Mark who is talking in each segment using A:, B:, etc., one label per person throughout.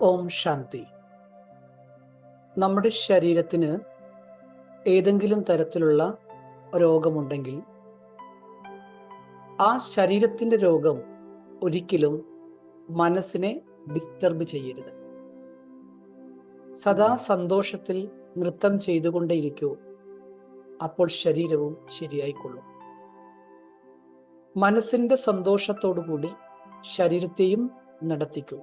A: ഓം ശാന്തി. നമ്മുടെ ശരീരത്തിന് ഏതെങ്കിലും തരത്തിലുള്ള രോഗമുണ്ടെങ്കിൽ ആ ശരീരത്തിന്റെ രോഗം ഒരിക്കലും മനസ്സിനെ ഡിസ്റ്റർബ് ചെയ്യരുത്. സദാ സന്തോഷത്തിൽ നൃത്തം ചെയ്തുകൊണ്ടേയിരിക്കൂ. അപ്പോൾ ശരീരവും ശരിയായിക്കൊള്ളും. മനസ്സിന്റെ സന്തോഷത്തോടു കൂടി ശരീരത്തെയും നടത്തിക്കൂ.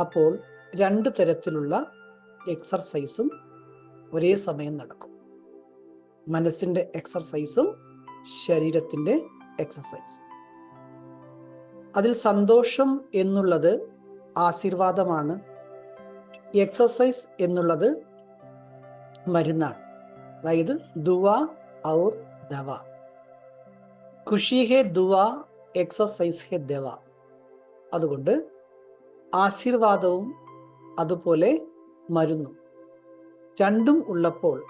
A: അപ്പോൾ രണ്ട് തരത്തിലുള്ള എക്സർസൈസും ഒരേ സമയം നടക്കും. മനസ്സിന്റെ എക്സർസൈസും ശരീരത്തിന്റെ എക്സർസൈസ് അതിൽ സന്തോഷം എന്നുള്ളത് ആശീർവാദമാണ്. എക്സസൈസ് എന്നുള്ളത് മരുന്നാണ്. അതായത് ദുവ ഔർ ദവ. ഖുഷി ഹെ ദുവ എക്സസൈസ് ഹെ ദവ. അതുകൊണ്ട് ആശീർവാദവും അതുപോലെ മരുന്നും രണ്ടും ഉള്ളപ്പോൾ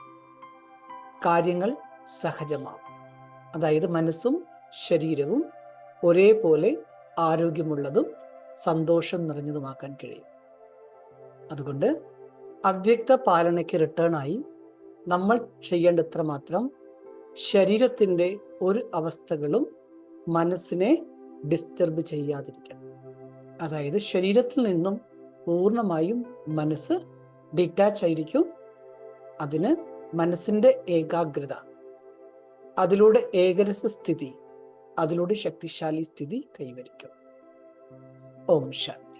A: കാര്യങ്ങൾ സഹജമാവും. അതായത് മനസ്സും ശരീരവും ഒരേപോലെ ആരോഗ്യമുള്ളതും സന്തോഷം നിറഞ്ഞതുമാക്കാൻ കഴിയും. അതുകൊണ്ട് അവ്യക്ത പാലനയ്ക്ക് റിട്ടേണായി നമ്മൾ ചെയ്യേണ്ടത്ര മാത്രം ശരീരത്തിന്റെ ഒരു അവസ്ഥകളും മനസ്സിനെ ഡിസ്റ്റർബ് ചെയ്യാതിരിക്കണം. അതായത് ശരീരത്തിൽ നിന്നും പൂർണമായും മനസ്സ് ഡിറ്റാച്ച് ആയിരിക്കും. അതിന് മനസ്സിന്റെ ഏകാഗ്രത അതിലൂടെ ഏകരസ സ്ഥിതി അതിലൂടെ ശക്തിശാലി സ്ഥിതി കൈവരിക്കും. ഓം ശാന്തി.